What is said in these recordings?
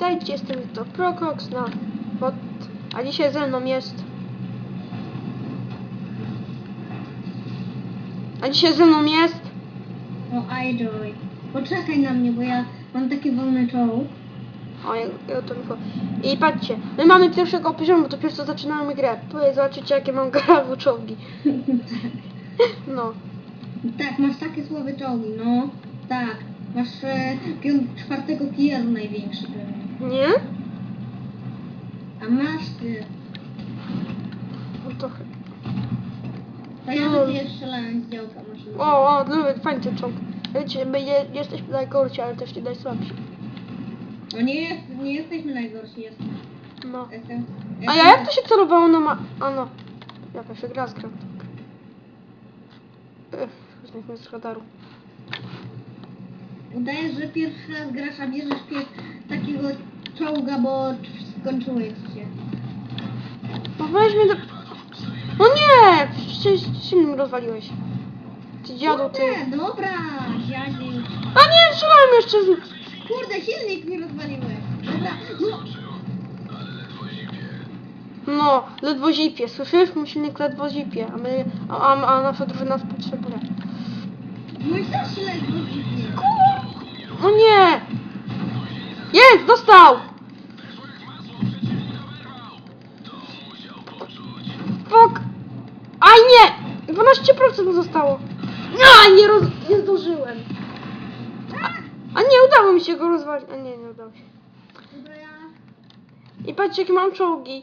witajcie, jestem Wiktor Prokox, no, pod... a dzisiaj ze mną jest... A dzisiaj ze mną jest... O, iJoy. Poczekaj na mnie, bo ja mam taki wolny czołg. O, ja, ja to mi chodzi. I patrzcie, my mamy pierwszego poziomu, dopiero co zaczynamy grę. Tutaj zobaczycie, jakie mam grawu czołgi. No. tak, masz takie słabe czołgi, no. Tak. Masz e, piąt, czwartego tieru największy pewnie. Nie? A masz ty. No to... chy- To ja No. do ciebie strzelałem z działka. O, o, no, fajny ten czołg. Wiecie, my je, jesteśmy najgorsi, ale też nie najsłabsi. No nie, jest, nie jesteśmy najgorsi, jestem. No. jestem A ja jak to się celowało na ma... A no. Jakaś gra z gram. Ech, zniknę z radaru. Udajesz, że pierwszy raz grasz, a bierzesz pier takiego czołga, bo skończyłeś się. No weź mnie do... No nie! Przecież silnik rozwaliłeś. Ty dziadu, ty. Kurde, dobra, dziadziu. A nie, strzelałem jeszcze z... Kurde, silnik mi rozwaliłeś. Dobra, no. No, ledwo zipie. Słyszysz? Mój silnik ledwo zipie, a my... A, a, a nasza drużyna nas potrzebuje. Mój też ledwo dziwnie. No nie! Jest! Dostał! Aj nie! 12% zostało. No, nie, roz... nie zdążyłem. A, a nie, udało mi się go rozwalić. A nie, nie udało się. Dobra, ja... I patrzcie, jakie mam czołgi.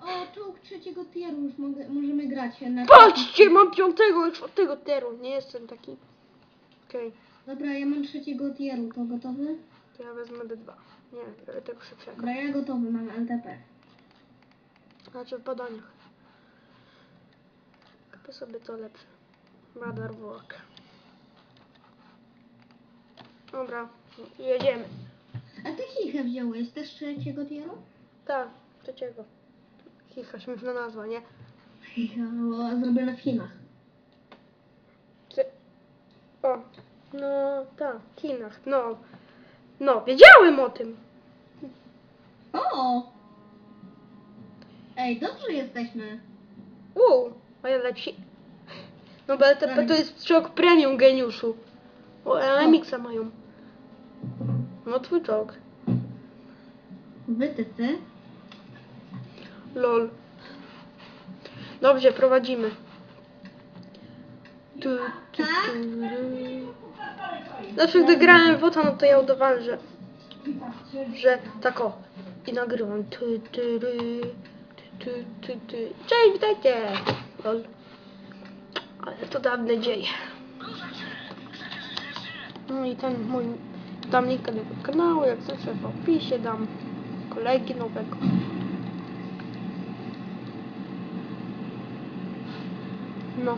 O, czołg trzeciego tieru już mogę, możemy grać na... Patrzcie, mam piątego i czwartego teru. Nie jestem taki. Okej, Dobra, ja mam trzeciego tieru, to gotowy? to ja wezmę D2. Nie, tego szybszego. Dobra, ja gotowy, mam LTP. Znaczy w badaniach. Kupię sobie to lepsze. Radar walk. Dobra, jedziemy. A ty chichę wziąłeś też trzeciego tieru? Tak, trzeciego. Chicha, śmieszna nazwa, nie? Chicha, bo zrobione w Chinach. Ty... O, no tak, w Chinach, no. No, wiedziałem o tym. O! Ej, dobrze jesteśmy. Uuu, ja lepsi. No bo LTP to jest czołg premium geniuszu. O, LMX-a mają. No twój czołg. Ty. Lol. Dobrze, prowadzimy. Tu, tu, Tak? tu, Zawsze gdy grałem w no to ja udawałem, że, że tak o. I nagrywam. Tu, tu, tu, tu, tu, tu. Cześć, witajcie. Lol. Ale to dawne dzieje. No i ten mój, dam linka do jego kanału, jak zawsze w opisie dam kolegi nowego. No.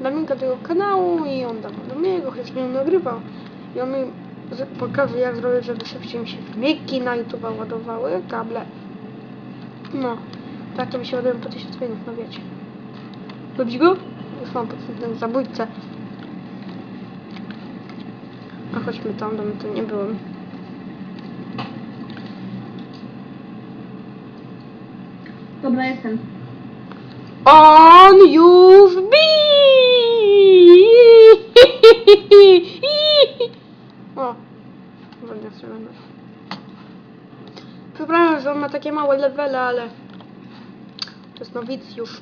Dam linka do tego kanału i on da do mojego, chociaż nie nagrywał. I on mi pokaże jak zrobić, żeby szybciej mi się filmiki na YouTube ładowały, kable. No. Tak to mi się ładują po 1000 minut, no wiecie. Lubisz go? Już mam podstępnego zabójcę. A chodźmy tam, tam to nie byłem. Dobra, jestem. On już bi! O, ładnie strzelamy. Przepraszam, że on ma takie małe levele, ale jest nowicjusz.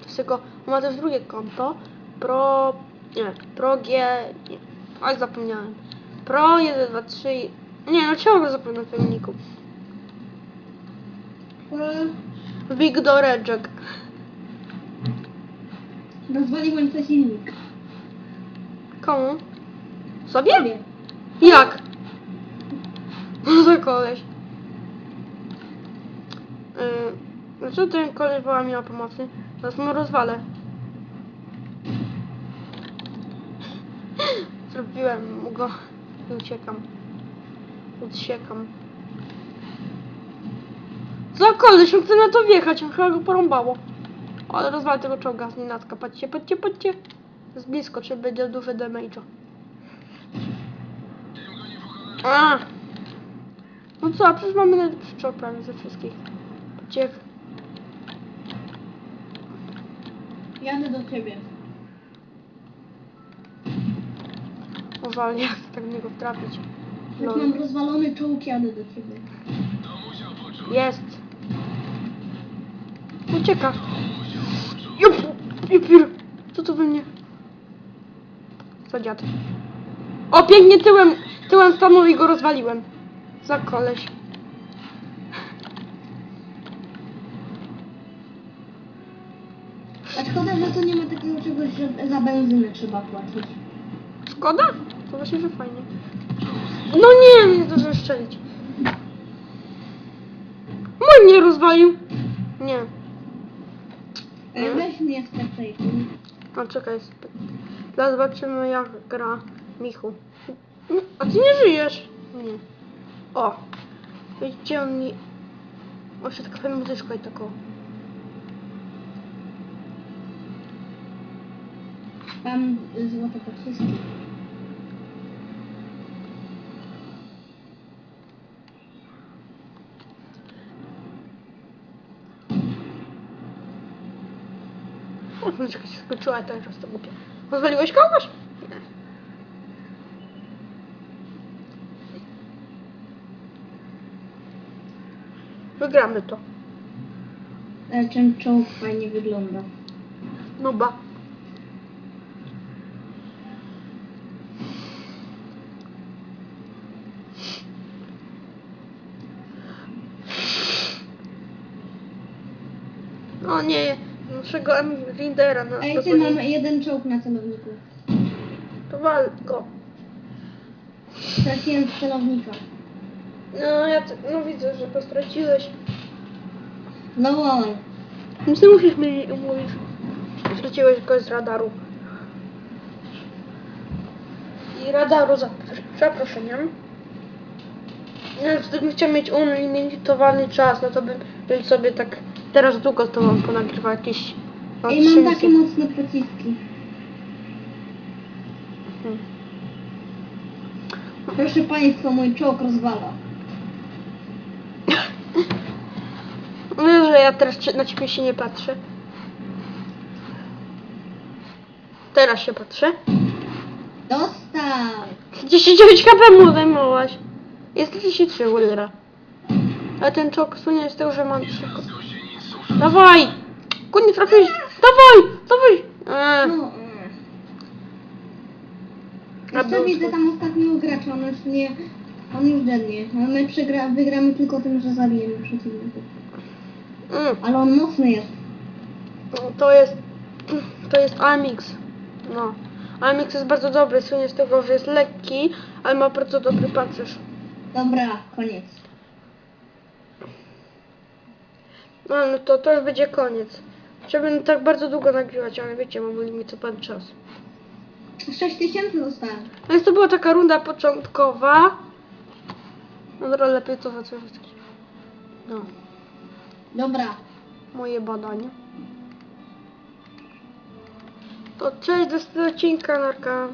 To jest jego, ma też drugie konto. Pro, nie, Pro G, nie, oj zapomniałem. Pro 1, 2, 3, nie no ciągle zapomnę filmiku. Big Doreczek. Rozwaliłem coś silnik. Komu? Sobie? Sobie. Jak? No to koleś. Yy, dlaczego ten koleś woła mi o pomocy? Zaraz mu rozwalę. Zrobiłem mu go i uciekam. Uciekam. Co koleś, on chce na to wjechać, on chyba go porąbało. Ale rozwalę tego czołga z nienacka, patrzcie, patrzcie, patrzcie. Z blisko, czy będzie duży damage'a. A! No co, a przecież mamy najlepszy czołg prawie ze wszystkich. Ciech. Jadę do ciebie. Uwalnie, jak tak w niego trafić. Jak No. mam rozwalony czołg, jadę do ciebie. Jest. Ucieka. Jup, jupir. Co to we mnie? Co dziad? O, pięknie tyłem, tyłem stanął i go rozwaliłem. Za koleś. A szkoda, że to nie ma takiego czegoś, że za benzynę trzeba płacić. Szkoda? To właśnie, że fajnie. No nie, nie zdążyłem strzelić. Mój mnie rozwalił. Nie. E, Weź mnie fejki. A czekaj, sp- teraz zobaczymy jak gra Michu. No, A ty nie żyjesz? Nie. O! Widzicie on mi... Może tak fajną muzyczkę i taką. Mam złote pociski. Muzyczka się skończyła, a teraz to głupie. Rozwaliłeś kogoś? Nie. Wygramy to. Ale ten czołg fajnie wygląda. No ba. O nie, naszego M. Rindera na Ej, to ty boli. mam jeden czołg na celowniku. To wal go. Trafiłem z celownika. No ja t- no widzę, że go straciłeś. No wolę. Nic nie musisz mi mówić. Straciłeś go z radaru. I radaru za przeproszeniem. No, gdybym chciał mieć unlimitowany czas, no to bym, bym sobie tak teraz długo z tobą ponagrywał jakieś no, Ej, trzy mam takie mocne pociski. Mhm. Proszę Państwa, mój czołg rozwala. Wiesz, że ja teraz ci- na ciebie się nie patrzę. Teraz się patrzę. Dostał! 39 HP mu zajmowałaś. Jest 33 Willera. Ale ten czołg słynie z tego, że mam szybko. Dawaj! Kurde, trafiłeś! Dawaj! Dawaj! Eee, No, mm. A Jeszcze był widzę tam ostatniego gracza, on już nie... On już dednie. A my przegra, wygramy tylko tym, że zabijemy przeciwników. mm, Ale on mocny jest. to jest... To jest Amix. No. Amix jest bardzo dobry, słynie z tego, że jest lekki, ale ma bardzo dobry pancerz. Dobra, koniec. No, no to, to już będzie koniec. Chciałbym tak bardzo długo nagrywać, ale wiecie, mam limitowany czas. 6 tysięcy dostałem. Więc to była taka runda początkowa. No dobra, lepiej to zacząć. No, Dobra. moje badanie. To cześć do odcinka, narka.